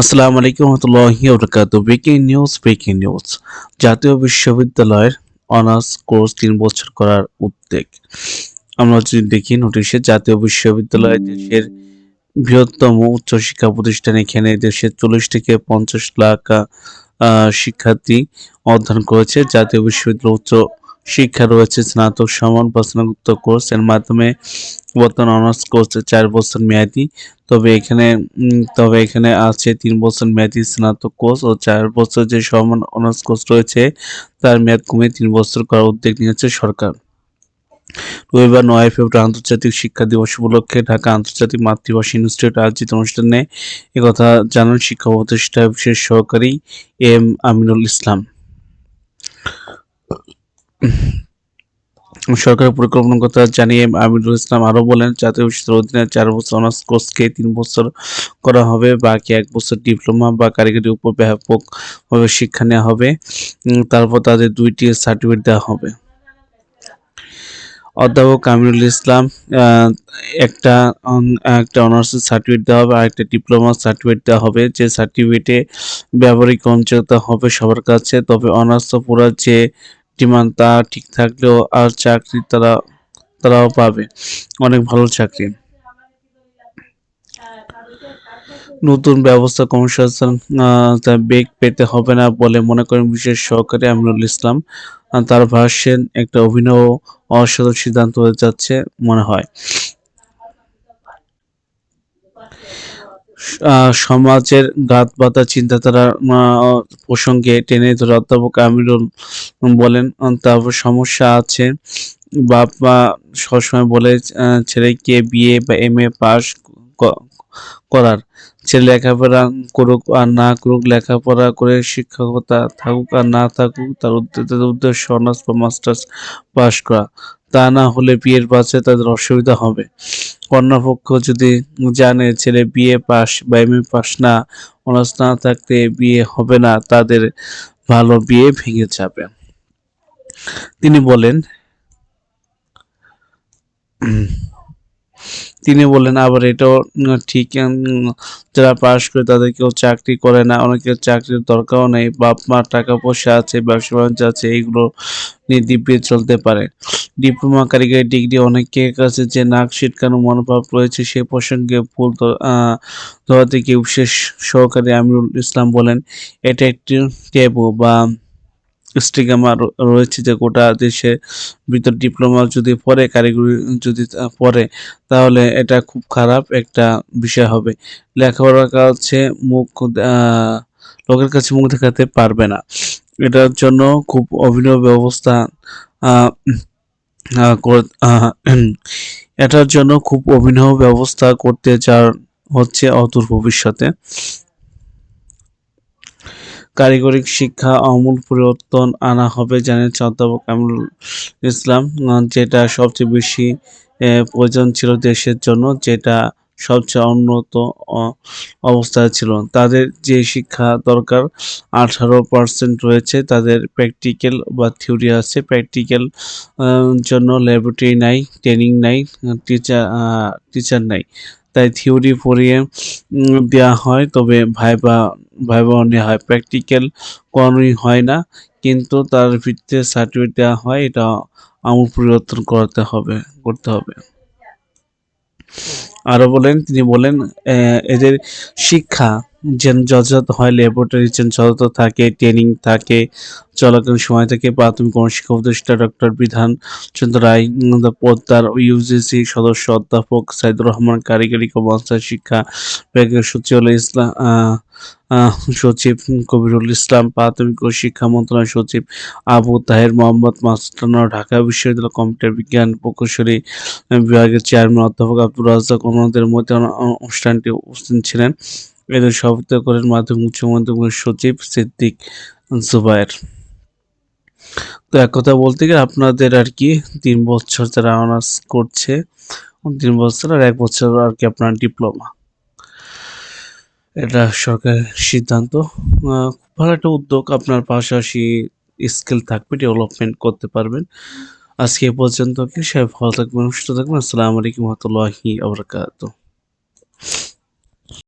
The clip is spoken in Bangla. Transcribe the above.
আসসালামু আলাইকুম রহমতুল্লাহি বরকাত ব্রেকিং নিউজ ব্রেকিং নিউজ জাতীয় বিশ্ববিদ্যালয়ের অনার্স কোর্স তিন বছর করার উদ্যোগ। আমরা যদি দেখি নোটিশে জাতীয় বিশ্ববিদ্যালয় দেশের বৃহত্তম উচ্চশিক্ষা প্রতিষ্ঠান। এখানে দেশের চল্লিশ থেকে পঞ্চাশ লাখ শিক্ষার্থী অধ্যয়ন করেছে। জাতীয় বিশ্ববিদ্যালয় উচ্চ শিক্ষা রয়েছে স্নাতক, সমান বা স্নাতক কোর্স। এর মাধ্যমে বর্তমান অনার্স কোর্স চার বছর মেয়াদি। তবে এখানে তবে এখানে আছে তিন বছর মেয়াদি স্নাতক কোর্স ও চার বছর যে সমান অনার্স কোর্স রয়েছে, তার মেয়াদ কমিয়ে তিন বছর করার উদ্যোগ নিয়েছে সরকার। রবিবার নয় ফেব্রুয়ারি আন্তর্জাতিক শিক্ষা দিবস উপলক্ষে ঢাকা আন্তর্জাতিক মাতৃভাষা ইনস্টিটিউট আয়োজিত অনুষ্ঠানে একথা জানান শিক্ষা প্রতিষ্ঠা বিশেষ সহকারী এম আমিনুল ইসলাম। সরকারের পরিকল্পনার কথা জানিয়ে আমিনুল ইসলাম আরও বলেন, জাতীয় বিশ্ববিদ্যালয়ের অধীনে চার বছর অনার্স কোর্সকে তিন বছর করা হবে, বাকি এক বছর ডিপ্লোমা বা কারিগরি উপর ব্যাপকভাবে শিক্ষা নেওয়া হবে। তারপর তাদের দুইটি সার্টিফিকেট দেওয়া হবে। অধ্যাপক আমিনুল ইসলাম একটা একটা অনার্স সার্টিফিকেট দেওয়া হবে আর একটা ডিপ্লোমা সার্টিফিকেট দেওয়া হবে। যে সার্টিফিকেটে ব্যবহারিক অঞ্চলতা হবে সবার কাছে, তবে অনার্স পুরো যে ডিমান্ড তা ঠিক থাকলেও আর চাকরি তারা, তারাও পাবে। অনেক ভালো চাকরি। নতুন ব্যবস্থা কর্মসংস্থান বেগ পেতে হবে না বলে মনে করেন বিশেষ সহকারী আমিনুল ইসলাম। তার ভাষ্যেন একটা অভিনব অসাধারণ সিদ্ধান্ত হতে যাচ্ছে মনে হয়। সমাজের গাত বাতা চিন্তাধারা প্রসঙ্গে টেনে ধরে অধ্যাপক আমিরুল বলেন তারপর সমস্যা আছে। বাপ সবসময় বলে ছেলেকে বিয়ে বা এম এ পাস করার। ছেলে লেখাপড়া করুক আর না করুক, লেখাপড়া করে শিক্ষকতা থাকুক আর না থাকুক, তার উদ্দেশ্য অনার্স বা মাস্টার্স পাস করা। তা না হলে বিয়ের পাশে তাদের অসুবিধা হবে। কন্যাপক্ষ যদি জানে ছেলে বিয়ে পাস বা এম এ পাস না, অনার্স না থাকতে বিয়ে হবে না, তাদের ভালো বিয়ে ভেঙে যাবে। তিনি বলেন তিনি বললেন, আবার এটাও ঠিক যারা পাস করে তাদের কেউ চাকরি করে না, অনেকের চাকরির দরকারও নেই বাপ মা টাকা পয়সা আছে, ব্যবসা বাণিজ্য আছে, এগুলো নিয়ে দিব্যে চলতে পারে। ডিপ্লোমা কারিগরি ডিগ্রি অনেকের কাছে যে নাক ছিটকানো মনোভাব রয়েছে, সে প্রসঙ্গে ফুল ধরাতে গিয়ে বিশেষ সহকারী আমিরুল ইসলাম বলেন, এটা একটি ট্যাবু বা স্টিগামা রয়েছে যে গোটা দেশে ভিতর ডিপ্লোমা যদি পড়ে, কারিগরি যদি পড়ে, তাহলে এটা খুব খারাপ একটা বিষয় হবে। লেখাপড়ার কাছে মুখ লোকের কাছে মুখ দেখাতে পারবে না। এটার জন্য খুব অভিনব ব্যবস্থা এটার জন্য খুব অভিনব ব্যবস্থা করতে চার হচ্ছে অদূর ভবিষ্যতে। কারিগরি শিক্ষা আমূল পরিবর্তন আনা হবে জানিয়েছে অধ্যাপক কামরুল ইসলাম যেটা সবচেয়ে বেশি প্রয়োজন ছিল দেশের জন্য, যেটা সবচেয়ে উন্নত অবস্থায় ছিল। তাদের যে শিক্ষা দরকার, আঠারো পার্সেন্ট রয়েছে, তাদের প্র্যাকটিক্যাল বা থিওরি আছে। প্র্যাকটিক্যাল জন্য ল্যাবরেটরি নাই ট্রেনিং নাই টিচার টিচার নাই। তাই থিওরি পড়িয়ে দেওয়া হয়। তবে ভাইবা ভাইবা নেওয়া হয় প্র্যাকটিক্যাল কোনোই হয় না, কিন্তু তার ভিত্তিতে সার্টিফিকেট দেওয়া হয়। এটা আমূল পরিবর্তন করতে হবে করতে হবে। আরও বলেন, তিনি বলেন এদের শিক্ষা যথাযথ হয় ল্যাবরেটরি যেন যথাযথ থাকে ট্রেনিং থাকে, চলাকালীন সময় থেকে, প্রাথমিক গণশিক্ষা উপদেষ্টা ডক্টর বিধান চন্দ্র রায় পদ্মার ইউজিসি সদস্য অধ্যাপক সাইদুর রহমান, কারিগরি মাস্টার শিক্ষা বিভাগের সচিবালয় ইসলাম সচিব কবিরুল ইসলাম, প্রাথমিক ও শিক্ষা মন্ত্রণালয় সচিব আবু তাহের মোহাম্মদ মাস্টানা ঢাকা বিশ্ববিদ্যালয় কম্পিউটার বিজ্ঞান প্রকৌশলী বিভাগের চেয়ারম্যান অধ্যাপক আব্দুর রাজ্জাক, অন্যদের মধ্যে অন- অন- অনুষ্ঠানটি উপস্থিত ছিলেন। এদের সভাপতিত্ব করেন মাধ্যমিক উচ্চ মাধ্যমিক সচিব সিদ্দিক জুবায়ের। তো এক কথা বলতে গেলে আপনাদের আর কি তিন বছর যারা অনার্স করছে, তিন বছর আর এক বছর আর কি আপনার ডিপ্লোমা। এটা সরকারের সিদ্ধান্ত। ভালো একটা উদ্যোগ, আপনার পাশাপাশি স্কিল থাকবে, ডেভেলপমেন্ট করতে পারবেন। আজকে এ পর্যন্ত কি, সবাই ভালো থাকবেন, সুস্থ থাকবেন। আসসালামু আলাইকুম রহমতুল্লাহি আবরাকাতুহ